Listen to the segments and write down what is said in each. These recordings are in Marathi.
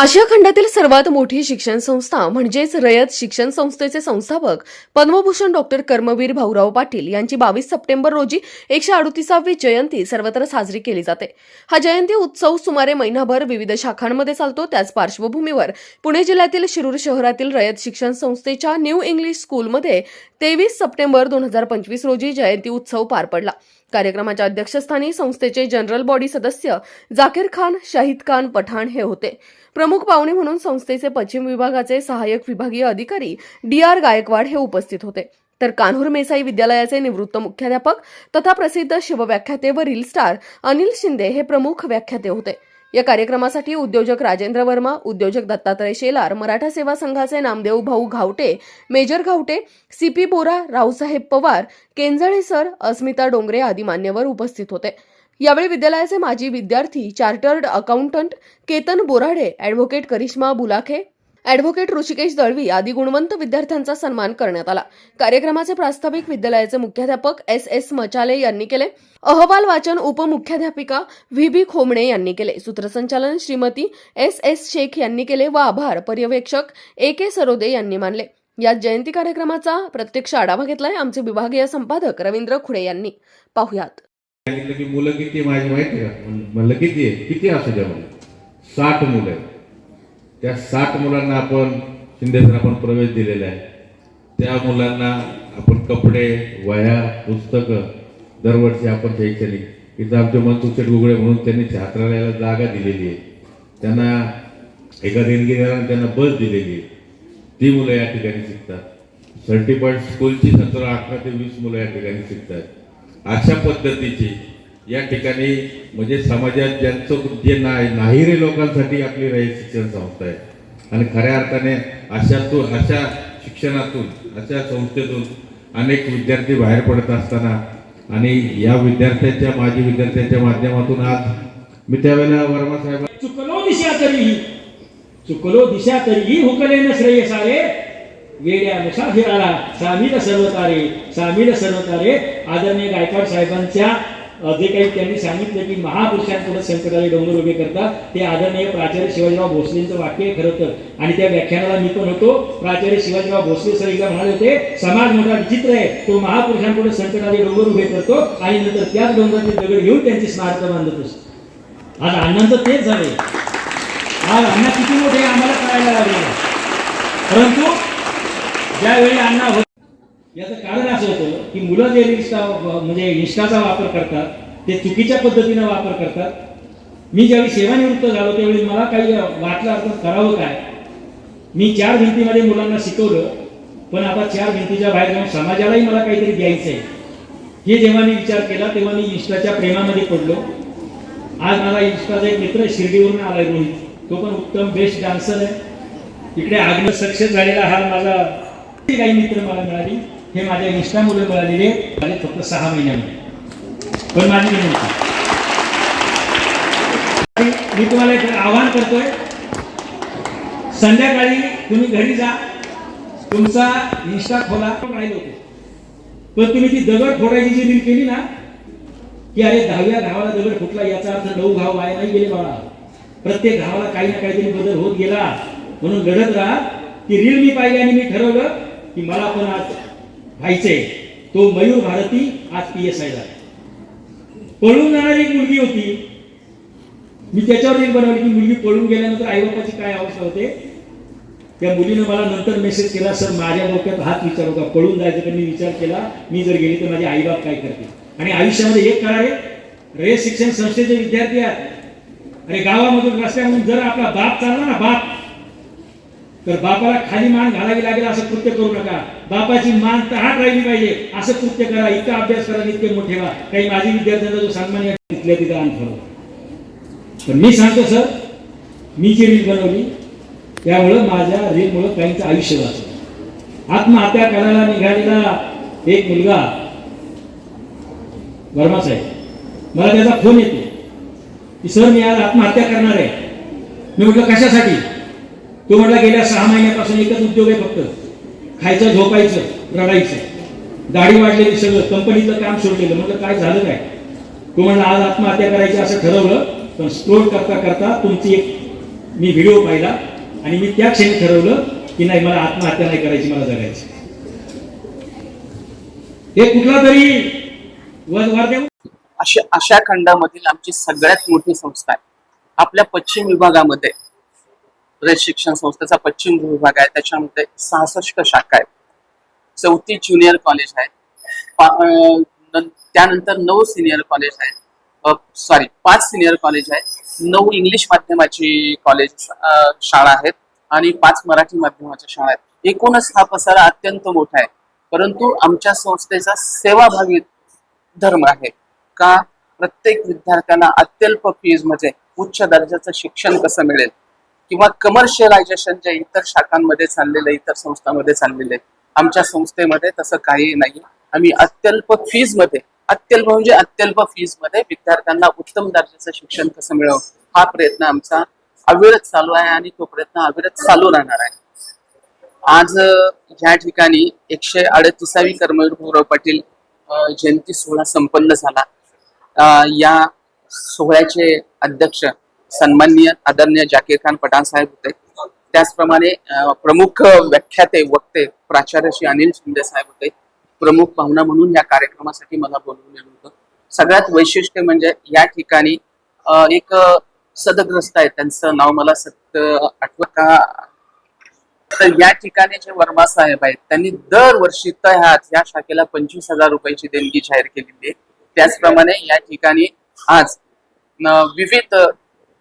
आशिया खंडातील सर्वात मोठी शिक्षण संस्था म्हणजेच रयत शिक्षण संस्थेचे संस्थापक पद्मभूषण डॉक्टर कर्मवीर भाऊराव पाटील यांची बावीस सप्टेंबर रोजी एकशे अडुतीसावी जयंती सर्वत्र साजरी केली जाते. हा जयंती उत्सव सुमारे महिनाभर विविध शाखांमध्ये चालतो. त्याच पार्श्वभूमीवर पुणे जिल्ह्यातील शिरूर शहरातील रयत शिक्षण संस्थेच्या न्यू इंग्लिश स्कूलमध्ये तेवीस सप्टेंबर दोन हजार पंचवीस रोजी जयंती उत्सव पार पडला. कार्यक्रमाच्या अध्यक्षस्थानी संस्थेचे जनरल बॉडी सदस्य जाकीर खान शाहिद खान पठाण हे होते. प्रमुख पाहुणे म्हणून संस्थेचे पश्चिम विभागाचे सहाय्यक विभागीय अधिकारी डी आर गायकवाड हे उपस्थित होते. तर कान्हूर मेसाई विद्यालयाचे निवृत्त मुख्याध्यापक तथा प्रसिद्ध शिवव्याख्याते व रील स्टार अनिल शिंदे हे प्रमुख व्याख्याते होते. या कार्यक्रमासाठी उद्योजक राजेंद्र वर्मा उद्योजक दत्तात्रय शेलार मराठा सेवा संघाचे Namdev Bhau Ghawate major Ghawate C P Bora Raosaheb Pawar Kenjale sir Asmita Dongre आदी मान्यवर उपस्थित होते. यावेळी विद्यालयाचे माजी विद्यार्थी chartered accountant Ketan Borade advocate Karishma Bulakhe advocate Rishikesh Dalvi आदी गुणवंत विद्यार्थ्यांचा सन्मान करण्यात आला. कार्यक्रमाचे प्रास्ताविक विद्यालयाचे मुख्याध्यापक एस एस मचाले यांनी केले. अहवाल वाचन उपमुख्याध्यापिका व्ही बी खोमणे यांनी केले. सूत्रसंचालन श्रीमती एस एस शेख यांनी केले व आभार. पर्यवेक्षक ए के सरोदे यांनी मानले. या जयंती कार्यक्रमाचा प्रत्यक्ष आढावा घेतलाय आमचे विभागीय संपादक रवींद्र खुडे यांनी. पाहुयात. सांगितलं की मुलं किती माझी माहिती आहे म्हणलं किती आहे? किती असू द्या साठ मुलं आहेत त्या साठ मुलांना आपण शिंदे सर आपण प्रवेश दिलेला आहे. त्या मुलांना आपण कपडे वह्या पुस्तकं दरवर्षी आपण शैक्षणिक इथं आमचे मनसुख शेठ गुगळे म्हणून त्यांनी छात्रालयाला जागा दिलेली आहे. त्यांना एका देणगीदाराने त्यांना बस दिलेली आहे. ती मुलं या ठिकाणी शिकतात. सर्टिफाईड स्कूलची सतरा अठरा ते वीस मुलं या ठिकाणी शिकतात. अशा पद्धतीची या ठिकाणी म्हणजे समाजात ज्यांचं जे नाही रे लोकांसाठी आपली रयत शिक्षण संस्था आहे. आणि खऱ्या अर्थाने अशातून अशा शिक्षणातून अशा संस्थेतून अनेक विद्यार्थी बाहेर पडत असताना आणि या विद्यार्थ्यांच्या माजी विद्यार्थ्यांच्या माध्यमातून आज मी त्यावेळेला वर्मा साहेब चुकलो दिशा तरीही चुकलो दिशा तरीही हुकले न श्रेय सारे वेड्यानुसार फिराला सामील सर्व तारे सामील सर्व तारे आदरणीय गायकवाड साहेबांच्या जे काही त्यांनी सांगितलं की महापुरुषांपुढे संकटाले डोंगर उभे करतात ते आदरणीय प्राचार्य शिवाजीराव भोसलेंचं वाक्य आहे खरं तर. आणि त्या व्याख्यानाला मी पण होतो. प्राचार्य शिवाजीराव भोसले सर एकदा म्हणाले होते समाज मोठा विचित्र आहे. तो महापुरुषांपुढे संकटाले डोंगर उभे करतो आणि नंतर त्याच डोंगराचे दगड घेऊन त्यांची स्मारक बांधत. असतो आज अण्णांचं तेच झालंय. आज अण्णा किती मोठे आम्हाला कळायला लागले. परंतु ज्यावेळी अण्णा याचं कारण असं होतं की मुलं जे इन्स्टा म्हणजे इंस्टाचा वापर करतात ते चुकीच्या पद्धतीनं वापर करतात. मी ज्यावेळी सेवानिवृत्त झालो त्यावेळी मला काही वाटलं असं करावं काय? मी चार भिंतीमध्ये मुलांना शिकवलं पण आता चार भिंतीच्या बाहेर जाऊन समाजालाही मला काहीतरी द्यायचं आहे हे जेव्हा मी विचार केला तेव्हा मी इन्स्टाच्या प्रेमामध्ये पडलो. आज मला इन्स्टाचा एक मित्र शिर्डीवरून आलाय रोहित. तो पण उत्तम बेस्ट डान्सर आहे. इकडे आग्न सक्सेस झालेला हा माझा काही मित्र मला मिळाली. हे माझ्या इन्स्टा मुलं मिळालेले झाले फक्त सहा महिन्यामध्ये पण माझी विनंती. मी तुम्हाला एक आवाहन करतोय संध्याकाळी तुम्ही घरी जा तुमचा इन्स्टा खोला राहिलो होतो. पण तुम्ही ती दगड फोडायची जी रील केली ना की अरे दहाव्या घावाला दगड फुटला याचा अर्थ नऊ घाव वाया नाही गेले बाळा. प्रत्येक घावाला काही ना काहीतरी बदल होत गेला. म्हणून लढत राहा ती रील मी पाहिली आणि मी ठरवलं की मला पण आज व्हायचे. तो मयूर भारती आज पी एस आयला पळून जाणारी एक मुलगी होती. मी त्याच्यावर एक बनवली की मुलगी पळून गेल्यानंतर आईबापाची काय अवस्था होते? त्या मुलीनं मला नंतर मेसेज केला सर माझ्या डोक्यात हात विचार होता पळून जायचं तर मी विचार केला मी जर गेली तर माझे आईबाप काय करते आणि आयुष्यामध्ये एक करा रे शिक्षण संस्थेचे विद्यार्थी आहेत. अरे गावामधून रस्त्यामधून जर आपला बाप चालला ना बाप तर बापाला खाली मान घालावी लागेल असं कृत्य करू नका. बापाची मान तहान राहिली पाहिजे. असं कृत्य करा इतका अभ्यास करा इतके मोठे व्हा. काही माझी विद्यार्थ्यांचा जो सन्मान आहे तिथल्या तिथं आण ठरवा. पण मी सांगतो सर मी जी रील बनवली त्यामुळं माझ्या रीलमुळं काहींचं आयुष्य वाचलं. आत्महत्या करायला निघालेला एक मुलगा वर्मा साहेब मला त्याचा फोन येतो. की सर मी आज आत्महत्या करणार आहे. मी म्हटलं कशासाठी? तो म्हटला गेल्या सहा महिन्यापासून एकच उद्योग आहे फक्त. खायचं झोपायचं रडायचं. दाढी वाढलेली सगळं कंपनीचं काम सोडलेलं म्हटलं काय झालं काय? तो म्हणला आज आत्महत्या करायची असं ठरवलं पण स्क्रोल करता करता तुमची एक मी व्हिडिओ पाहिला आणि मी त्या क्षणी ठरवलं की नाही मला आत्महत्या नाही करायची मला जगायची. हे कुठला तरी अशा अशा खंडामधील आमची सगळ्यात मोठी संस्था आहे. आपल्या पश्चिम विभागामध्ये रयत शिक्षण संस्थेचा पश्चिम विभाग आहे. त्याच्यामध्ये सहासष्ट शाखा आहेत. चौथी ज्युनियर कॉलेज आहे. त्यानंतर नऊ सिनियर कॉलेज आहेत. सॉरी पाच सिनियर कॉलेज आहेत. नऊ इंग्लिश माध्यमाची कॉलेज शाळा आहेत आणि पाच मराठी माध्यमाच्या शाळा आहेत. एकूणच हा पसारा अत्यंत मोठा आहे. परंतु आमच्या संस्थेचा सेवाभावी धर्म आहे का? प्रत्येक विद्यार्थ्याला अत्यल्प फीजमध्ये म्हणजे उच्च दर्जाचं शिक्षण कसं मिळेल? किंवा कमर्शियलायझेशन जे इतर शाखांमध्ये चाललेलं आहे, इतर संस्थांमध्ये चाललेलं आहे आमच्या संस्थेमध्ये तसं काही नाही. आम्ही अत्यल्प फीजमध्ये अत्यल्प म्हणजे अत्यल्प फीजमध्ये विद्यार्थ्यांना उत्तम दर्जाचं शिक्षण कसं मिळवं हा प्रयत्न आमचा अविरत चालू आहे आणि तो प्रयत्न अविरत चालू राहणार आहे. आज अ, ह्या ठिकाणी एकशे अडतीसावी कर्मवीर भाऊराव पाटील जयंती सोहळा संपन्न झाला. या सोहळ्याचे अध्यक्ष सन्माननीय आदरणीय जाकीर खान पठाण साहेब होते. त्याचप्रमाणे प्रमुख व्याख्याते वक्ते प्राचार्य श्री अनिल शिंदे साहेब होते. प्रमुख पाहुणा म्हणून या कार्यक्रमासाठी मला बोलवलेलं होतं. सगळ्यात वैशिष्ट्य म्हणजे या ठिकाणी एक सदग्रस्त आहे. त्यांचं नाव मला सत आठवत का? तर या ठिकाणी जे वर्मा साहेब आहेत त्यांनी दरवर्षी तयाच या शाखेला पंचवीस हजार रुपयाची देणगी जाहीर केलेली आहे. त्याचप्रमाणे या ठिकाणी आज विविध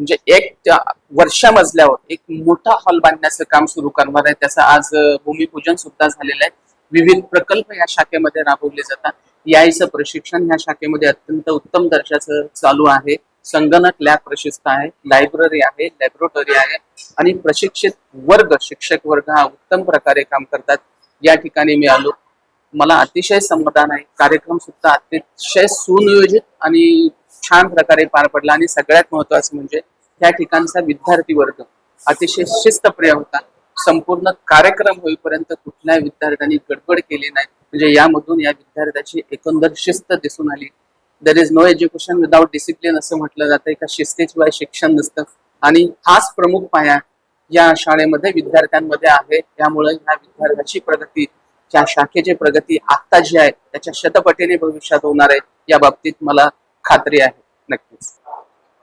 म्हणजे एक त्या वर्षामजल्यावर एक मोठा हॉल बांधण्याचं काम सुरू करणार आहे. त्याचं आज भूमिपूजन सुद्धा झालेलं आहे. विविध प्रकल्प या शाखेमध्ये राबवले जातात. यायचं प्रशिक्षण या शाखेमध्ये अत्यंत उत्तम दर्जाचं चालू आहे. संगणक लॅब प्रशिस्त आहे लायब्ररी आहे लॅबोरेटरी आहे आणि प्रशिक्षित वर्ग शिक्षक वर्ग हा उत्तम प्रकारे काम करतात. या ठिकाणी मी आलो. मला अतिशय समाधान आहे. कार्यक्रम सुद्धा अतिशय सुनियोजित आणि छान प्रकारे पार पडला आणि सगळ्यात महत्वाचं म्हणजे या ठिकाणचा विद्यार्थी वर्ग अतिशय शिस्तप्रिय होता. संपूर्ण कार्यक्रम होईपर्यंत कुठल्याही विद्यार्थ्यांनी गडबड केली नाही. म्हणजे यामधून या विद्यार्थ्याची एकंदर शिस्त दिसून आली. There is no education without discipline असं म्हटलं जातं. एका शिस्तीशिवाय शिक्षण नसतं. आणि हाच प्रमुख पाया या शाळेमध्ये विद्यार्थ्यांमध्ये आहे. त्यामुळे ह्या विद्यार्थ्याची प्रगती त्या शाखेची प्रगती आता जी आहे त्याच्या शतपटीने भविष्यात होणार आहे. या बाबतीत मला खात्री आहे नक्कीच.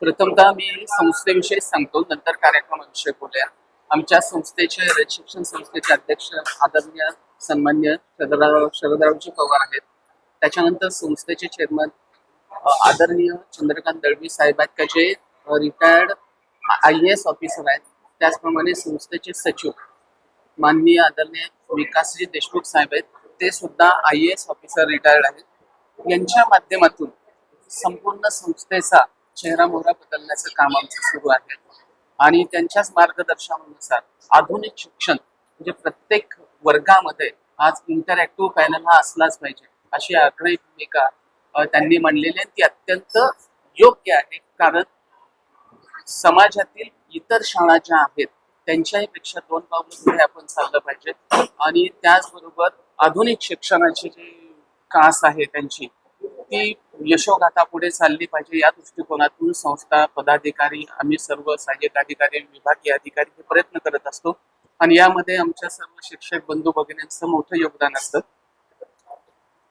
प्रथमतः मी संस्थेविषयी सांगतो नंतर कार्यक्रमाविषयी बोलूया. आमच्या संस्थेचे शिक्षण संस्थेचे अध्यक्ष आदरणीय सन्मान्य शरदराव शरदरावजी पवार आहेत. त्याच्यानंतर संस्थेचे चेअरमन आदरणीय चंद्रकांत दळवी साहेब आहेत. का जे रिटायर्ड आय एस ऑफिसर आहेत. त्याचप्रमाणे संस्थेचे सचिव माननीय आदरणीय विकासजी देशमुख साहेब आहेत. ते सुद्धा आय एस ऑफिसर रिटायर्ड आहेत. यांच्या माध्यमातून संपूर्ण संस्थेचा चेहरा मोहरा बदलण्याचं काम आमचं सुरू आहे. आणि त्यांच्याच मार्गदर्शनानुसार आधुनिक शिक्षण म्हणजे प्रत्येक वर्गामध्ये आज इंटरॅक्टिव्ह पॅनल हा असलाच पाहिजे अशी आग्रही भूमिका त्यांनी मांडलेली आहे. ती अत्यंत योग्य आहे. कारण समाजातील इतर शाळा ज्या आहेत त्यांच्याही पेक्षा दोन पावलं पुढे आपण चाललं पाहिजे. आणि त्याचबरोबर आधुनिक शिक्षणाची जी कास आहे त्यांची ती यशोगाथा पुढे चालली पाहिजे या दृष्टिकोनातून संस्था पदाधिकारी आम्ही सर्व सहाय्यक अधिकारी विभागीय अधिकारी हे प्रयत्न करत असतो. आणि यामध्ये आमच्या सर्व शिक्षक बंधू भगिनींचं मोठं योगदान असतं.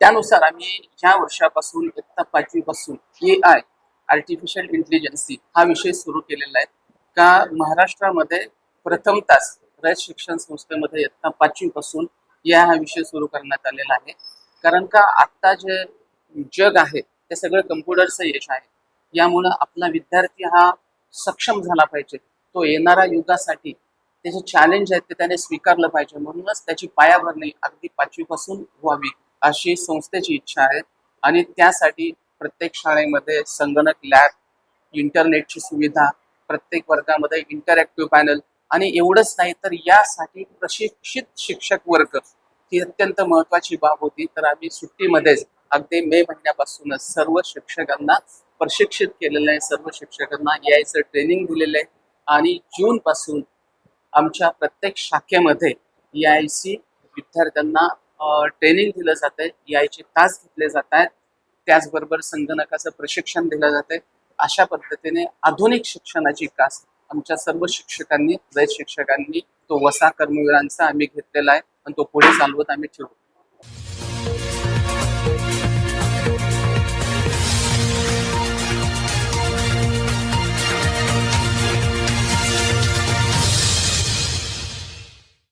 त्यानुसार आम्ही ह्या वर्षापासून इयत्ता पाचवी पासून ए आय आर्टिफिशियल इंटेलिजन्सी हा विषय सुरू केलेला आहे. का महाराष्ट्रामध्ये प्रथम तास रयत शिक्षण संस्थेमध्ये इयत्ता पाचवी पासून या हा विषय सुरू करण्यात आलेला आहे. कारण का आता जे जग आहे ते सगळं कम्प्युटरचं यश आहे. यामुळं आपला विद्यार्थी हा सक्षम झाला पाहिजे. तो येणाऱ्या युगासाठी त्याचे चॅलेंज आहेत ते त्याने स्वीकारलं पाहिजे. म्हणूनच त्याची पायाभरणी अगदी पाचवीपासून व्हावी अशी संस्थेची इच्छा आहे. आणि त्यासाठी प्रत्येक शाळेमध्ये संगणक लॅब इंटरनेटची सुविधा प्रत्येक वर्गामध्ये इंटरॅक्टिव्ह पॅनल आणि एवढंच नाही तर यासाठी प्रशिक्षित शिक्षक वर्ग ही अत्यंत महत्वाची बाब होती. तर आम्ही सुट्टीमध्येच अगदी मे महिन्यापासूनच सर्व शिक्षकांना प्रशिक्षित केलेलं आहे सर्व शिक्षकांना यायचं ट्रेनिंग दिलेलं आहे. आणि जून पासून आमच्या प्रत्येक शाखेमध्ये यायची विद्यार्थ्यांना ट्रेनिंग दिलं जात आहे. यायचे तास घेतले जात आहेत. त्याचबरोबर संगणकाचं प्रशिक्षण दिलं जात आहे. अशा पद्धतीने आधुनिक शिक्षणाची कास आमच्या सर्व शिक्षकांनी रयत शिक्षकांनी तो वसा कर्मवीरांचा आम्ही घेतलेला आहे. आणि तो पुढे चालवत आम्ही ठेवू.